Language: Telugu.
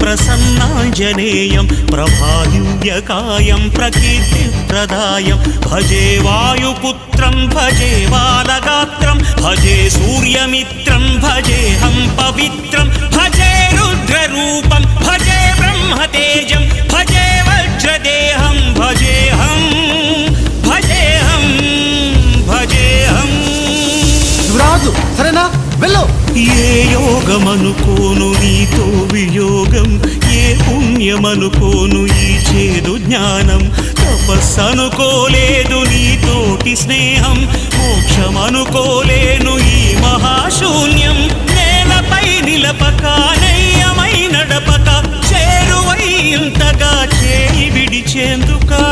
ప్రసన్నాంజనేయం ప్రభాదివ్యకాయం ప్రకీర్తిప్రదాయం. భజే వాయుపుత్రం భజే బాలగాత్రం భజే సూర్యమిత్రం భజేహం పవిత్రం భజే రుద్రరూపం భజే బ్రహ్మతేజం భజే వజ్రదేహం భజేహం భజేహం భజేహం రాదు సరేనా? వెళ్ళు. ఏ యోగమనుకోను నీతో వియోగం ఏ పుణ్యమనుకోను ఈ చేదు జ్ఞానం. తపస్సనుకోలేదు నీతోటి స్నేహం మోక్షమనుకోలేను ఈ మహాశూన్యం. నేలపై నిలపక నయ్యమై నడపక చేరువై ఇంతగా చేయి విడిచేందుకా?